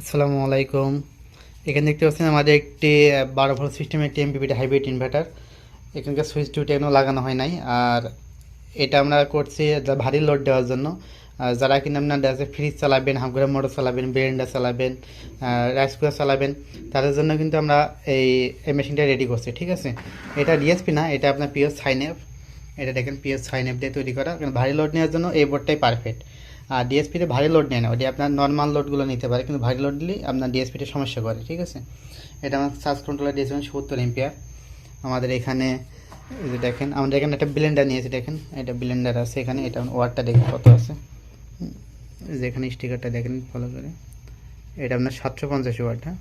আসসালামু আলাইকুম। এখানে দেখতে পাচ্ছেন আমাদের একটি বারো ভোল্ট সিস্টেমের একটি এমপিপিটি হাইব্রিড ইনভার্টার এখানকার সুইচ টুইট এখনও লাগানো হয় নাই। আর এটা আমরা করছি ভারী লোড দেওয়ার জন্য। যারা কিনা আপনার ফ্রিজ চালাবেন হাফগ্রাম মোটর চালাবেন ব্লেন্ডার চালাবেন রাইস কুকার চালাবেন, তাদের জন্য কিন্তু আমরা এই মেশিনটা রেডি করছি, ঠিক আছে? এটা ডিএসপি না, এটা আপনার পিওর সাইনএফ এটা দেখেন পিওর সাইনএফ দিয়ে তৈরি করা। ভারী লোড নেওয়ার জন্য এই বোর্ডটাই পারফেক্ট আর ডিএসপিতে ভারী লোড নেয় না। ওটি আপনার নর্মাল লোডগুলো নিতে পারে কিন্তু ভারী লোড দিলেই আপনার ডিএসপিতে সমস্যা করে ঠিক আছে? এটা আমার সার্চ কন্ট্রোলার দিয়েছিলাম সত্তর এম্পিয়ার আমাদের এখানে যে দেখেন আমাদের এখানে একটা ব্লেন্ডার নিয়েছি দেখেন। এটা ব্লেন্ডার আছে এখানে এটা ওয়ারটা দেখেন কত আছে। হুম, এই যে এখানে স্টিকারটা দেখেন ফলো করে। এটা আপনার সাতশো পঞ্চাশ ওয়াট হ্যাঁ?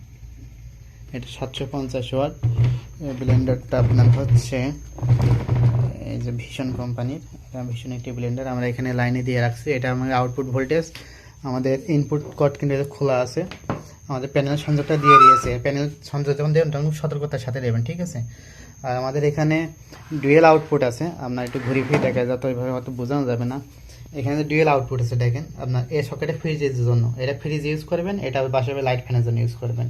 এটা সাতশো পঞ্চাশ ওয়াট ব্লেন্ডারটা আপনার হচ্ছে এই যে ভীষণ কোম্পানির, এটা ভীষণ একটি ব্লেন্ডার আমরা এখানে লাইনে দিয়ে রাখছি। এটা আমাদের আউটপুট ভোল্টেজ আমাদের ইনপুট কট কিন্তু খোলা আছে। আমাদের প্যানেল সংযোগটা দিয়ে দিয়েছে। প্যানেল সংযোগ যখন দেবেন, তখন সতর্কতার সাথে দেবেন, ঠিক আছে? আর আমাদের এখানে ডুয়েল আউটপুট আছে। আপনার একটু ঘুরি ফিরে দেখা যায়, তো ওইভাবে হয়তো বোঝানো যাবে না। এখানে ডুয়েল আউটপুট আছে, দেখেন, আপনার এই সকেটে ফ্রিজের জন্য। এটা ফ্রিজ ইউজ করবেন, এটা বাসাবে লাইট ফ্যানের জন্য ইউজ করবেন।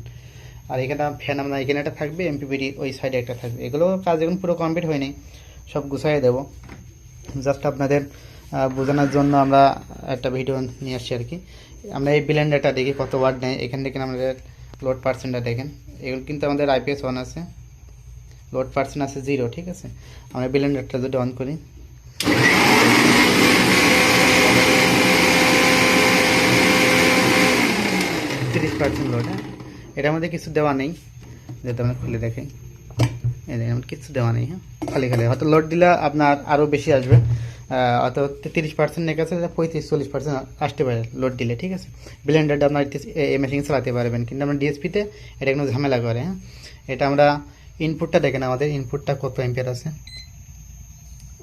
আর এখানে ফ্যান আপনার, এখানে একটা থাকবে এমপিপিডি ওই সাইডে একটা থাকবে। এগুলো কাজ এখন পুরো কমপ্লিট হয়নি। সব গুছাই দেবো। জাস্ট আপনাদের বোঝানোর জন্য আমরা একটা ভিডিও নিয়ে আসছি আর কি। আমরা এই ব্লেন্ডারটা দেখি, কত ওয়ার্ড নেয়, এখান থেকে আমাদের লোড পার্সেন্টটা দেখেন। এগুলো কিন্তু আমাদের আইপিএস ওয়ান আছে। লোড পার্সেন্ট আছে জিরো ঠিক আছে? আমরা ব্লেন্ডারটা যদি অন করি। তিরিশ পার্সেন্ট লোড হ্যাঁ? এটার মধ্যে কিছু দেওয়া নেই যেটা আমরা খুলে দেখাই। আমার কিচ্ছু দেওয়া নেই হ্যাঁ? খালি খালি। হয়তো লোড দিলে আপনার আরও বেশি আসবে। হয়তো তিরিশ পার্সেন্ট নেই কাছে পঁয়ত্রিশ, চল্লিশ পার্সেন্ট আসতে পারে লোড দিলে, ঠিক আছে? ব্লেন্ডারটা আপনার এই মেশিন চালাতে পারবেন, কিন্তু আমরা ডিএসপিতে এটা কোনো ঝামেলা করে হ্যাঁ? এটা আমরা ইনপুটটা দেখেন আমাদের ইনপুটটা কত এম্পিয়ার আছে?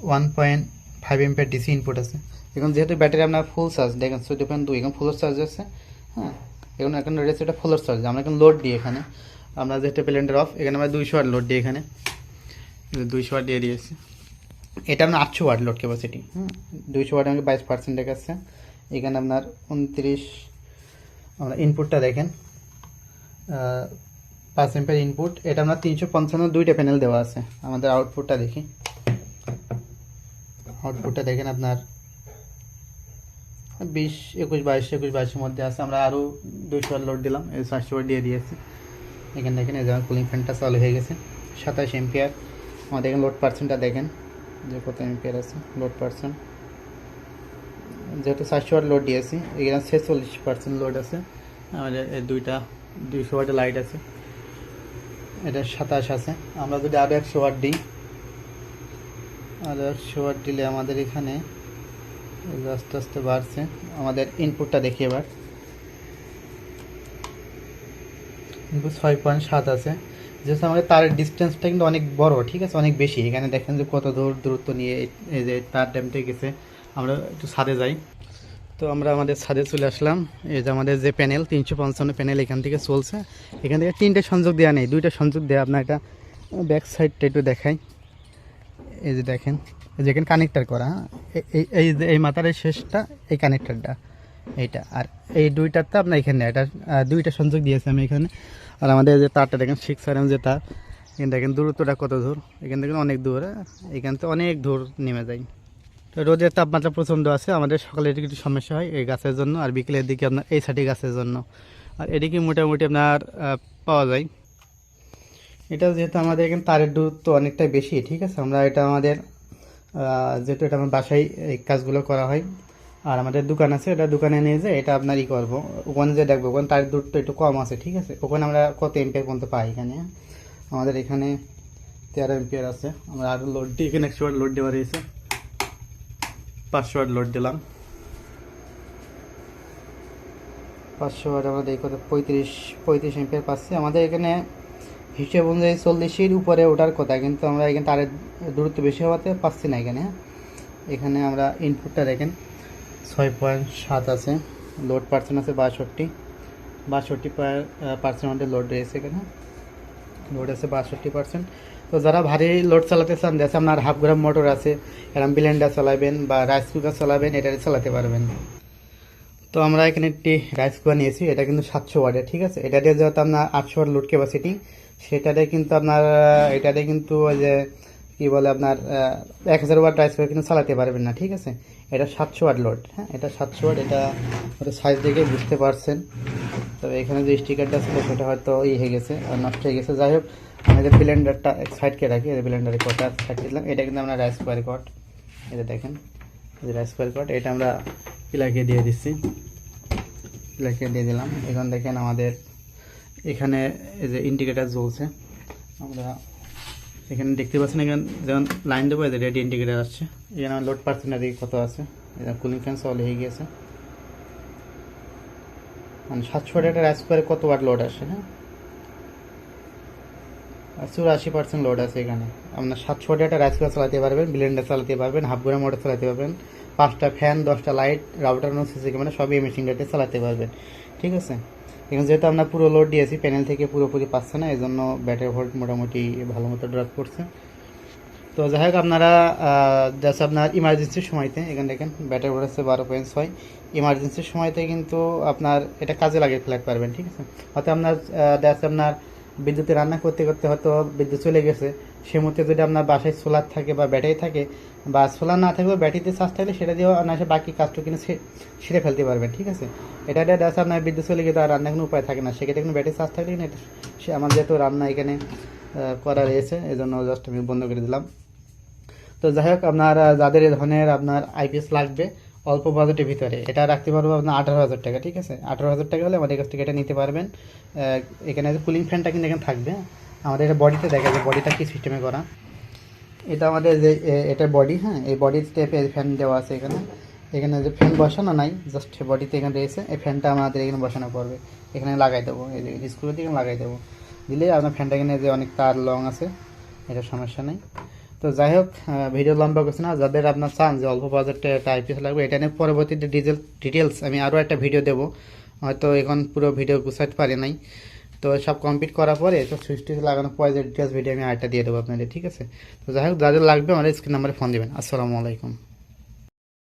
One point five ampere DC input আছে। এখন যেহেতু ব্যাটারি আপনার ফুল চার্জ দেখেন চোদ্দ পয়েন্ট দুই, এখন ফুল চার্জ আছে হ্যাঁ? এখন এখন রয়েছে এটা ফুল চার্জ আমরা এখন লোড দিই এখানে। আমরা যেহেতু ব্লেন্ডার অফ এখানে আমরা দুইশো ওয়াট লোড দিই এখানে। দুইশো ওয়াট দিয়ে দিয়েছি। এটা আপনার আটশো ওয়াট লোড ক্যাপাসিটি হুম? দুইশো ওয়াট আমাকে বাইশ পার্সেন্ট দেখাচ্ছে এখানে আপনার উনত্রিশ, আমরা ইনপুটটা দেখেন। পাঁচ এম্পের ইনপুট এটা আপনার তিনশো পঞ্চান্ন দুইটা প্যানেল দেওয়া আছে। আমাদের আউটপুটটা দেখি। আউটপুটটা দেখেন আপনার বিশ, একুশ, বাইশ, একুশ, বাইশের মধ্যে আছে। আমরা আরও দুইশো লোড দিলাম, এই চারশো দিয়ে দিয়েছি। এখানে দেখেন, এই যেমন কুলিং ফ্যানটা চালু হয়ে গেছে। সাতাশ এম্পিয়ার আমাদের এখানে লোড পার্সেন্টটা দেখেন, যে কত এম্পিয়ার আছে লোড পার্সেন্ট যেহেতু চারশো ওয়াট লোড দিয়েছি, এখানে ছেচল্লিশ পার্সেন্ট লোড আছে। আমাদের দুইটা, দুইশো ওয়াটের লাইট আছে। এটা সাতাশ আছে। আমরা যদি আরও একশো ওয়াট দিই আরও একশো ওয়াট দিলে আমাদের এখানে আস্তে আস্তে বাড়ছে। আমাদের ইনপুটটা দেখি এবার। ইনপুট ছয় পয়েন্ট সাত আছে। যেহেতু আমাদের তারের ডিস্টেন্সটা কিন্তু অনেক বড়, ঠিক আছে? অনেক বেশি। এখানে দেখেন যে কত দূর দূরত্ব নিয়ে এই- যে তার ড্যামটা গেছে। আমরা একটু ছাদে যাই। তো আমরা আমাদের ছাদে চলে আসলাম। এই যে আমাদের যে প্যানেল তিনশো পঞ্চান্ন প্যানেল এখান থেকে চলছে। এখান থেকে তিনটে সংযোগ দেওয়া নেই। দুইটা সংযোগ দেওয়া আপনার এটা ব্যাক সাইডটা একটু দেখাই। এই যে দেখেন, এই যে কানেক্টার করা হ্যাঁ? এই এই মাথার এই শেষটা, এই কানেক্টারটা এইটা। আর এই দুইটাতে আপনার এখানে, এটা দুইটা সংযোগ দিয়েছি আমি এখানে। আর আমাদের যে তারটা, দেখেন সিক্স আর যে তার, এখানে দেখেন দূরত্বটা কত দূর? এখান থেকে অনেক দূর হ্যাঁ? এখান থেকে অনেক দূর নেমে যায়। তো রোদের তাপমাত্রা প্রচণ্ড আছে, আমাদের সকালে একটু কিছু সমস্যা হয় এই গাছের জন্য, আর বিকেলের দিকে আপনার এই সাইডে গাছের জন্য। আর এদিকে মোটামুটি আপনার পাওয়া যায়। এটা যেহেতু আমাদের এখানে তারের দূরত্ব অনেকটাই বেশি, ঠিক আছে? আমরা এটা আমাদের যেহেতু এটা আমার বাসায় এই কাজগুলো করা হয় আর আমাদের দোকান আছে, এটা দোকানে নিয়ে যে এটা আপনার ই করব। ওখানে যে দেখব, ওখানে তার দূরত্ব একটু কম আছে, ঠিক আছে? ওখানে আমরা কত এম্পিয়ার পর্যন্ত পাই এখানে? আমাদের এখানে তেরো এম্পিয়ার আছে। আমরা আরও লোড দিই, এখানে একশো ওয়াট লোড দেওয়া রয়েছে। পাঁচশো ওয়াট লোড দিলাম। পাঁচশো ওয়াট আমাদের এই কত পঁয়ত্রিশ পঁয়ত্রিশ এম্পিয়ার পাচ্ছি। আমাদের এখানে হিসেব অনুযায়ী চল্লিশের উপরে ওঠার কথা, কিন্তু আমরা এখানে তারের দূরত্ব বেশি হওয়াতে পাচ্ছি না এখানে? এখানে আমরা ইনপুটটা দেখেন। ছয় পয়েন্ট সাত আছে। লোড পার্সেন্ট আছে বাষট্টি। বাষট্টি পার্সেন্ট আমাদের লোড রয়েছে এখানে। লোড আছে বাষট্টি পার্সেন্ট। তো যারা ভারী লোড চালাতে চান যাচ্ছে আপনার হাফ গ্রাম মোটর আছে, এরম ব্লেন্ডার চালাবেন বা রাইস কুকার চালাবেন এটা চালাতে পারবেন। তো আমরা এখানে একটি রাইস কুকার নিয়েছি, এটা কিন্তু সাতশো ওয়াটের, ঠিক আছে? এটা দিয়ে যেহেতু আপনার আটশো ওয়াট লোড ক্যাপাসিটি সেটাতে কিন্তু আপনার, এটাতে কিন্তু ওই যে কি বলে আপনার এক হাজার ওয়াট রাইস কুকার কিন্তু চালাতে পারবেন না, ঠিক আছে? এটা সাতশো ওয়াট লোড হ্যাঁ? এটা সাতশো ওয়াট, এটা সাইজ দেখে বুঝতে পারছেন। তবে এখানে যে স্টিকারটা ছিল, সেটা হয়তো ই হয়ে গেছে আর নষ্ট হয়ে গেছে। যাই হোক আমি যে ব্লেন্ডারটা সাইডকে রাখি, এই ব্লেন্ডারে কটা সাইড দিলাম। এটা কিন্তু আমরা রাইস কুকার কট এটা দেখেন যে রাইস কুকার কট এটা আমরা পিলাকে দিয়ে দিচ্ছি। পিলাকে দিয়ে দিলাম। এখন দেখেন আমাদের এখানে এই যে ইন্ডিকেটার জ্বলছে। আমরা এখানে দেখতে পাচ্ছেন এখানে যেমন লাইন দেবো, এদের রেডি ইন্ডিকেটার আসছে। এখানে আমার লোড পার্সেন্ট পার্সেন্টারি কত আছে? এটা কুলিং ফ্যান সল হয়ে গিয়েছে। মানে সাতশো একটা রাইস কুকারে কত ওয়াট লোড আসে হ্যাঁ? চুরাশি পার্সেন্ট লোড আছে এখানে। আপনার সাতশো একটা রাইস কুকার চালাতে পারবেন ব্লেন্ডার চালাতে পারবেন হাফ গোড়া মোটর চালাতে পারবেন, পাঁচটা ফ্যান দশটা লাইট রাউটার সিসি ক্যামেরা সবই এই মেশিনটাতে চালাতে পারবেন। ঠিক আছে? এখন যেহেতু আমরা পুরো লোড দিয়েছি প্যানেল থেকে পুরোপুরি পাচ্ছে না এই জন্য ব্যাটারি ভোল্ট মোটামুটি ভালো মতো ড্রপ করছে। তো যাই হোক, আপনারা জাস্ট আপনার ইমার্জেন্সির সময়তে, এখানে দেখেন ব্যাটারি ভোল্ট হচ্ছে বারো পয়েন্ট ছয়। ইমার্জেন্সির সময়তে কিন্তু আপনার, এটা কাজে লাগিয়ে ফ্ল্যাট পারবেন, ঠিক আছে? হয়তো আপনার দেখা আপনার বিদ্যুতে রান্না করতে করতে হয়তো বিদ্যুৎ চলে গেছে। সে মধ্যে যদি আপনার বাসায় সোলার থাকে বা ব্যাটারি থাকে বা সোলার না থাকলেও ব্যাটারিতে চার্জ থাকলে সেটা দিয়েও অনায়াসে বাকি কাজটুকু কিন্তু সে- সেরে ফেলতে পারবেন ঠিক আছে? এটা দিয়ে দেখা আপনার বিদ্যুৎ চলে গেলে আর রান্না কোনো উপায় থাকে না। সেক্ষেত্রে কোনো ব্যাটারি চার্জ থাকলে কিন্তু এটা সে, আমার যেহেতু রান্না এখানে করা রয়েছে এই জন্য জাস্ট আমি বন্ধ করে দিলাম। তো যাই হোক, আপনার যাদের এই ধরনের আপনার আইপিএস লাগবে অল্প বাজেটের ভিতরে। এটা রাখতে পারব আপনার আঠারো হাজার টাকা, ঠিক আছে? আঠারো হাজার টাকা হলে আমাদের কাছ থেকে এটা নিতে পারবেন। এখানে কুলিং ফ্যানটা কিন্তু এখানে থাকবে হ্যাঁ। আমাদের এটা বডিতে দেখা যায় বডিটা কি সিস্টেমে করা। এটা আমাদের যে, এ- এটার বডি হ্যাঁ? এই বডির স্টেপে ফ্যান দেওয়া আছে এখানে। এখানে যে ফ্যান বসানো নাই জাস্ট বডিতে এখানে রয়েছে। এই ফ্যানটা আমাদের এখানে বসানো পড়বে। এখানে লাগাই দেবো, এই যে স্ক্রু দিয়ে লাগাই দেবো। দিলে আপনার ফ্যানটা এখানে যে অনেক তার লং আছে, এটা সমস্যা নেই। তো যাই হোক ভিডিও লম্বা করছে না। যাদের আপনার চান যে অল্প বাজেটে একটা আইপিএস লাগবে, এটা নিয়ে পরবর্তীতে ডিজেল ডিটেলস আমি আরও একটা ভিডিও দেবো। হয়তো এখন পুরো ভিডিও গুছাইতে পারি নাই। তো সব কমপ্লিট করার পরে তো সুইচ টুইচ লাগানোর পরে যে ডিটেলস ভিডিও আমি আরেকটা দিয়ে দেবো আপনাদের, ঠিক আছে? তো যাই হোক যাদের লাগবে আমাদের স্ক্রিন নাম্বারে ফোন দেবেন। আসসালামু আলাইকুম।